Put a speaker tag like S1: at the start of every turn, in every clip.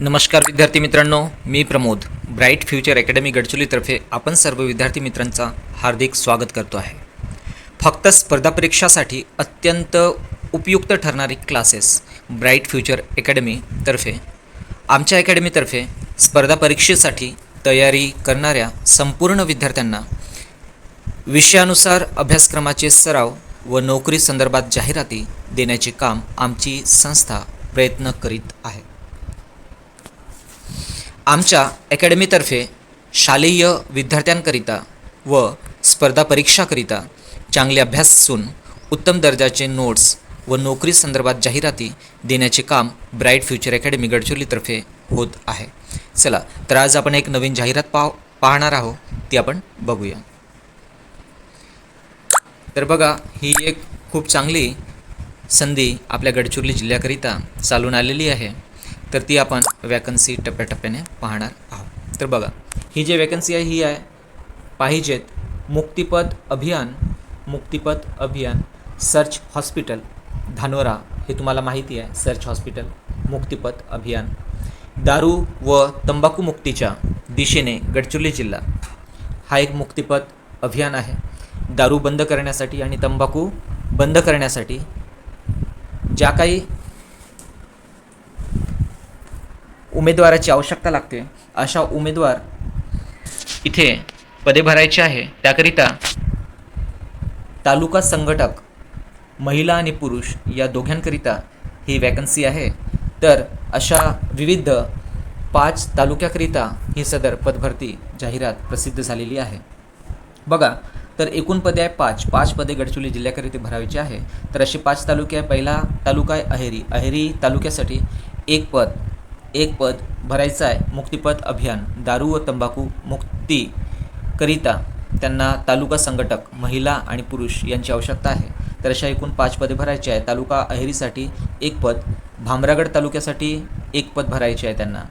S1: नमस्कार विद्यार्थी मित्रांनो मी प्रमोद. ब्राईट फ्युचर अकॅडमी गडचिरोलीतर्फे आपण सर्व विद्यार्थी मित्रांचा हार्दिक स्वागत करतो आहे. फक्त स्पर्धा परीक्षासाठी अत्यंत उपयुक्त ठरणारी क्लासेस ब्राईट फ्युचर अकॅडमीतर्फे आमच्या अकॅडमीतर्फे स्पर्धा परीक्षेसाठी तयारी करणाऱ्या संपूर्ण विद्यार्थ्यांना विषयानुसार अभ्यासक्रमाचे सराव व नोकरी संदर्भात जाहिराती देण्याचे काम आमची संस्था प्रयत्न करीत आहे. आमच्या अकॅडमीतर्फे शालेय विद्यार्थ्यांकरिता व स्पर्धा परीक्षाकरिता चांगले अभ्यास असून उत्तम दर्जाचे नोट्स व नोकरी संदर्भात जाहिराती देण्याचे काम ब्राईट फ्युचर अकॅडमी गडचिरोलीतर्फे होत आहे. चला तर आज आपण एक नवीन जाहिरात पाह पाहणार आहोत ती आपण बघूया. तर बघा ही एक खूप चांगली संधी आपल्या गडचिरोली जिल्ह्याकरिता चालून आलेली आहे. तर ती आपण वॅकन्सी टप्प्याटप्प्याने पाहणार आहोत. तर बघा ही जी वॅकन्सी आहे ही आहे. पाहिजेत मुक्तिपथ अभियान मुक्तिपथ अभियान सर्च हॉस्पिटल धानोरा हे तुम्हाला माहिती आहे सर्च हॉस्पिटल मुक्तिपथ अभियान. दारू व तंबाखू मुक्तीच्या दिशेने गडचिरोली जिल्हा. हा एक मुक्तिपथ अभियान आहे. दारू बंद करण्यासाठी आणि तंबाखू बंद करण्यासाठी ज्या काही उमेदवाराची आवश्यकता लागते. अशा उमेदवार इथे पदे भरायचे आहे. त्याकरिता तालुका संघटक महिला आणि पुरुष या दोघांकरिता ही वॅकन्सी आहे. तर अशा विविध पाच तालुक्याकरिता ही सदर पदभरती जाहिरात प्रसिद्ध झालेली आहे. बघा तर एकूण पदे आहे पाच. पाच पदे गडचिरोली जिल्ह्याकरिता भरायची आहे. तर असे पाच तालुके आहे. पहिला तालुका आहे अहेरी. अहेरी तालुक्यासाठी एक पद एक पद भरायचं आहे मुक्तिपथ अभियान. दारू व तंबाखू मुक्तीकरिता त्यांना तालुका संघटक महिला आणि पुरुष यांची आवश्यकता आहे. तर अशा एकूण पाच पदे भरायची आहे तालुका अहेरीसाठी एक पद भामरागड तालुक्यासाठी एक पद भरायचे आहे त्यांना.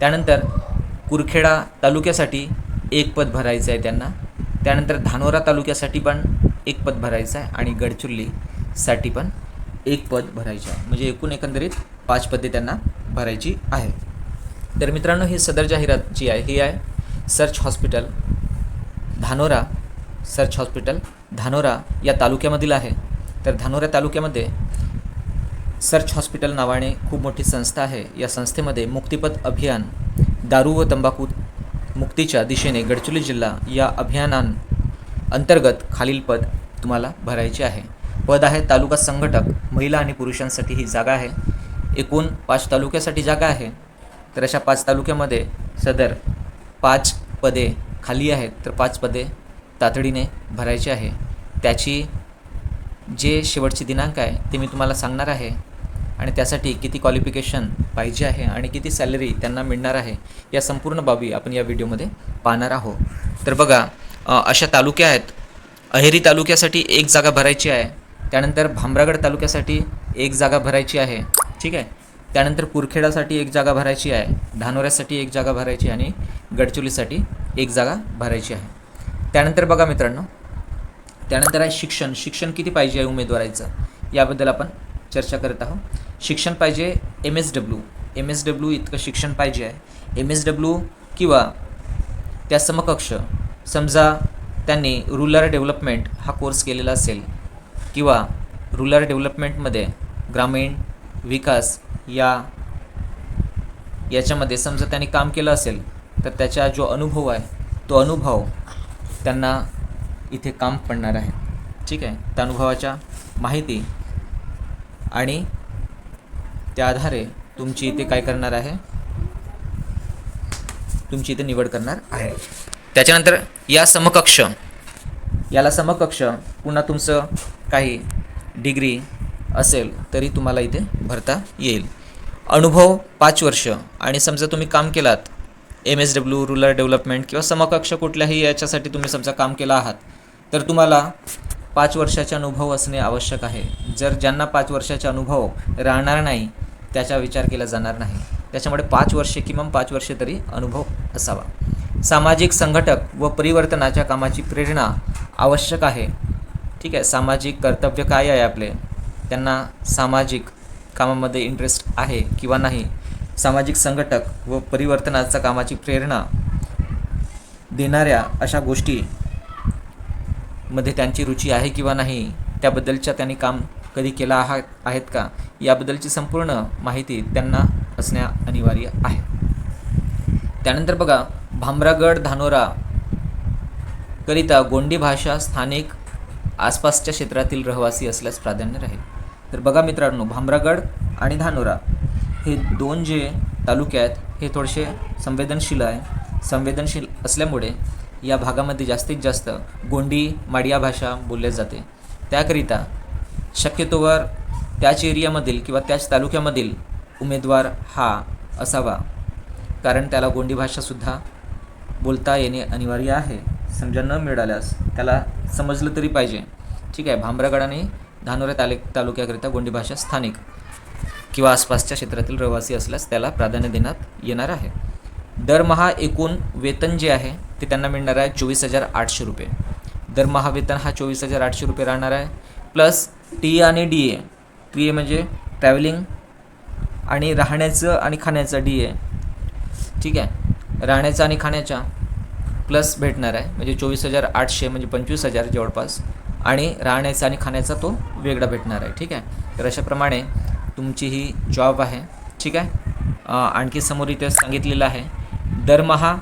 S1: त्यानंतर कुरखेडा तालुक्यासाठी एक पद भरायचं आहे त्यांना. त्यानंतर धानोरा तालुक्यासाठी पण एक पद भरायचं आहे आणि गडचिरोलीसाठी पण एक पद भरायचं आहे. म्हणजे एकूण एकंदरीत पाच पदे त्यांना भरायची आहे. तर मित्रांनो ही सदर जाहिरात जी आहे ही आहे search hospital Dhanora search hospital Dhanora या तालुक्यामधील आहे. तर धानोरा तालुक्यामध्ये सर्च हॉस्पिटल नावाने खूप मोठी संस्था आहे. या संस्थेमध्ये मुक्तिपद अभियान दारू व तंबाखू मुक्तीच्या दिशेने गडचिरोली जिल्हा या अभियानां अंतर्गत खालील पद तुम्हाला भरायचे आहे. पद आहे तालुका संघटक महिला आणि पुरुषांसाठी ही जागा आहे. एकूण पाच तालुक्यासाठी जागा आहे. तर अशा पाच तालुक्यामध्ये सदर पाच पदे खाली आहेत. तर पाच पदे तातडीने भरायची आहे. त्याची जे शेवटची दिनांक आहे ते मी तुम्हाला सांगणार आहे. आणि त्यासाठी किती क्वालिफिकेशन पाहिजे आहे आणि किती सॅलरी त्यांना मिळणार आहे या संपूर्ण बाबी आपण या व्हिडिओमध्ये पाहणार आहोत. तर बघा अशा तालुक्या आहेत. अहेरी तालुक्यासाठी एक जागा भरायची आहे. त्यानंतर भामरागड तालुक्यासाठी एक जागा भरायची आहे. ठीक आहे. त्यानंतर कुरखेडासाठी एक जागा भरायची आहे धानोऱ्यासाठी एक जागा भरायची आणि गडचोलीसाठी एक जागा भरायची आहे. त्यानंतर बघा मित्रांनो त्यानंतर आहे शिक्षण. शिक्षण किती पाहिजे आहे उमेदवाराचं? याबद्दल आपण चर्चा करत आहोत. शिक्षण पाहिजे M S W M S W इतकं शिक्षण पाहिजे आहे. एम एस डब्ल्यू किंवा त्या समकक्ष समजा त्यांनी रुरल डेव्हलपमेंट हा कोर्स केलेला असेल किंवा रुरल डेव्हलपमेंटमध्ये ग्रामीण विकास या याच्यामध्ये समजा त्यांनी काम केलं असेल तर त्याचा जो अनुभव आहे तो अनुभव त्यांना इथे काम पडणार आहे. ठीक आहे? त्या अनुभवाच्या माहिती आणि त्या आधारे तुमची इथे काय करणार आहे? तुमची इथे निवड करणार आहे. त्याच्यानंतर या समकक्ष याला समकक्ष पुन्हा तुमचं काही डिग्री असेल तरी तुम्हाला इथे भरता येईल. अनुभव पाच वर्ष. आणि समजा तुम्ही काम केलात M S W rural development किंवा समकक्ष कुठल्याही याच्यासाठी तुम्ही समजा काम केलं आहात तर तुम्हाला पाच वर्षाचा अनुभव असणे आवश्यक आहे. जर ज्यांना पाच वर्षाचा अनुभव राहणार नाही त्याचा विचार केला जाणार नाही. त्याच्यामुळे पाच वर्षे किमान पाच वर्षे तरी अनुभव असावा. सामाजिक संघटक व परिवर्तनाच्या कामाची प्रेरणा आवश्यक आहे. ठीक आहे सामाजिक कर्तव्य काय आहे आपले? त्यांना सामाजिक कामामध्ये इंटरेस्ट आहे किंवा नाही सामाजिक संघटक व परिवर्तनाचा कामाची प्रेरणा देणाऱ्या अशा गोष्टी मध्ये त्यांची रुची आहे किंवा नाही त्याबद्दलच्या त्यांनी काम कधी केला आहा आहेत का? याबद्दलची संपूर्ण माहिती त्यांना असण्या अनिवार्य आहे. त्यानंतर बघा भामरागड धानोरा करिता गोंडी भाषा स्थानिक आसपासच्या क्षेत्रातील रहिवासी असल्यास प्राधान्य राहील. तर बघा मित्रांनो भामरागड आणि धानोरा हे दोन जे तालुके आहेत हे थोडेसे संवेदनशील आहे. संवेदनशील असल्यामुळे या भागामध्ये जास्तीत जास्त गोंडी माडिया भाषा बोलल्या जाते. त्याकरिता शक्यतोवर त्याच एरियामधील किंवा त्याच तालुक्यामधील उमेदवार हा असावा. कारण त्याला गोंडी भाषासुद्धा बोलता येणे अनिवार्य आहे. समजा न मिळाल्यास त्याला समजलं तरी पाहिजे. ठीक आहे भामरागड आणि धानोरा ताले तालुक्याकरिता गोंडी भाषा स्थानिक किंवा आसपासच्या क्षेत्रातील रहिवासी असल्यास त्याला प्राधान्य देण्यात येणार आहे. दरमहा एकूण वेतन जे आहे ते त्यांना मिळणार आहे चोवीस हजार आठशे रुपये. दरमहा वेतन हा चोवीस हजार आठशे रुपये राहणार आहे. प्लस टी आणि डी ए. टी ए म्हणजे ट्रॅव्हलिंग आणि राहण्याचं आणि खाण्याचं डी ए. ठीक आहे? राहण्याचं आणि खाण्याच्या प्लस भेटणार आहे. म्हणजे चोवीस हजार आठशे म्हणजे पंचवीस हजार जवळपास. आणि राहण्याचा आणि खाण्याचा तो वेगळा भेटणार आहे ठीक आहे? तर अशाप्रमाणे तुमची ही जॉब आहे ठीक आहे? आणखी समोर इथे सांगितलेलं आहे दरमहा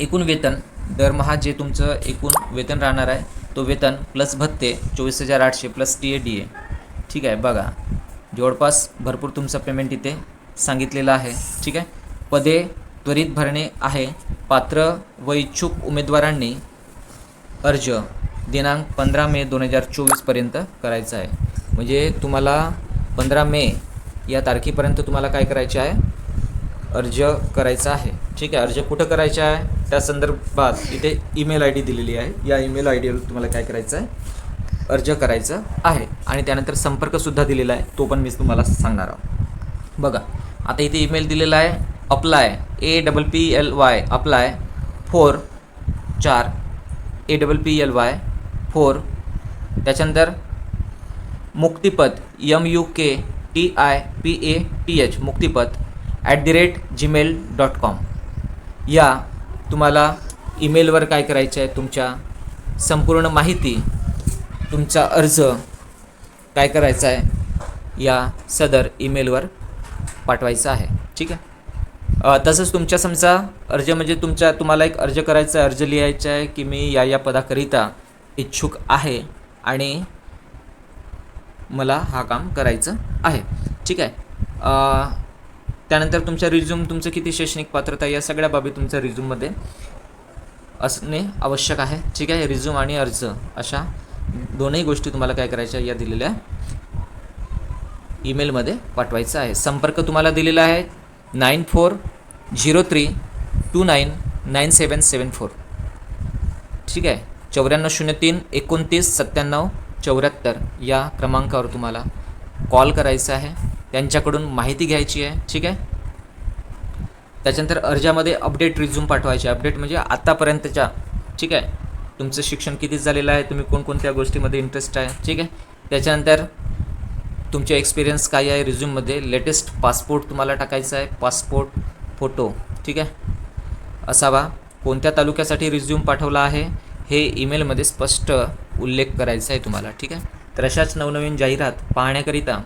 S1: एकूण वेतन दरमहा जे तुमचं एकूण वेतन राहणार आहे तो वेतन प्लस भत्ते चोवीस हजार आठशे plus T A D A ठीक आहे? बघा जवळपास भरपूर तुमचं पेमेंट इथे सांगितलेलं आहे ठीक आहे? पदे त्वरित भरणे आहे पात्र व इच्छुक उमेदवारांनी अर्ज दिनांक पंधरा मे दोन हजार चोवीसपर्यंत करायचं आहे. म्हणजे तुम्हाला पंधरा मे या तारखेपर्यंत तुम्हाला काय करायचे आहे? अर्ज करायचा आहे. ठीक आहे अर्ज कुठं करायचा आहे? त्या संदर्भात इथे ईमेल आय डी दिलेली आहे. या ईमेल आय डीवर तुम्हाला काय करायचं आहे? अर्ज करायचा आहे. आणि त्यानंतर संपर्कसुद्धा दिलेला आहे. तो पण मी तुम्हाला सांगणार आहोत. बघा आता इथे ईमेल दिलेला आहे. Apply A double P L Y apply four चार A double P L Y four त्याच्यानंतर Muktipath M U K T I P A T H Muktipath at the rate Gmail dot com या तुम्हाला ईमेलवर काय करायचं आहे तुमच्या संपूर्ण माहिती तुमचा अर्ज काय करायचा आहे या सदर ईमेलवर पाठवायचा आहे. ठीक आहे? तसंच तुमच्या समजा अर्ज म्हणजे तुमच्या तुम्हाला एक अर्ज करायचा आहे अर्ज लिहायचा आहे की मी या या पदाकरिता इच्छुक आहे आणि मला हा काम करायचं आहे. ठीक आहे. त्यानंतर तुमच्या रिझ्यूम तुमचं किती शैक्षणिक पात्रता या सगळ्या बाबी तुमच्या रिझ्यूममध्ये असणे आवश्यक आहे. ठीक आहे? रिझ्यूम आणि अर्ज अशा दोनही गोष्टी तुम्हाला काय करायच्या या दिलेल्या ईमेलमध्ये पाठवायचं आहे. संपर्क तुम्हाला दिलेला आहे nine four zero three two nine nine seven seven four ठीक आहे? चौऱ्याण्णव शून्य तीन एकोणतीस सत्त्याण्णव चौऱ्याहत्तर या क्रमांकावर तुम्हाला कॉल करायचा आहे. त्यांच्याकडून माहिती घ्यायची आहे ठीक आहे? त्याच्यानंतर अर्जामध्ये अपडेट रिझ्यूम पाठवायचे अपडेट म्हणजे आत्तापर्यंतच्या ठीक आहे? तुमचं शिक्षण किती झालेलं आहे तुम्ही कोणकोणत्या गोष्टीमध्ये इंटरेस्ट आहे ठीक आहे? त्याच्यानंतर तुमचे एक्सपिरियन्स काय आहे रिझ्यूममध्ये लेटेस्ट पासपोर्ट तुम्हाला टाकायचा आहे. पासपोर्ट फोटो ठीक आहे? असावा. कोणत्या तालुक्यासाठी रिझ्यूम पाठवला आहे? हे ईमेलमध्ये स्पष्ट उल्लेख करायचा आहे तुम्हाला ठीक आहे? तर अशाच नवनवीन जाहिरात पाहण्याकरिता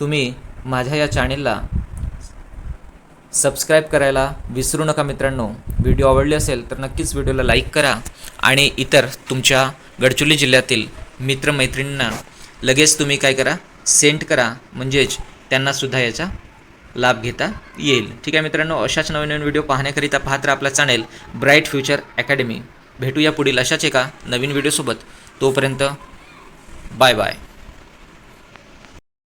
S1: तुम्ही माझ्या या चॅनेलला सबस्क्राईब करायला विसरू नका मित्रांनो. व्हिडिओ आवडले असेल तर नक्कीच व्हिडिओला लाईक करा आणि इतर तुमच्या गडचिरोली जिल्ह्यातील मित्रमैत्रिणींना लगेच तुम्ही काय करा सेंड करा म्हणजेच त्यांनासुद्धा याचा लाभ घेता येईल. ठीक आहे मित्रांनो अशाच नवीन नवीन व्हिडिओ पाहण्याकरिता पाहत आपला चॅनेल ब्राईट फ्युचर अकॅडमी भेटूया पुढील अशाच एका नवीन व्हिडिओसोबत. तोपर्यंत बाय बाय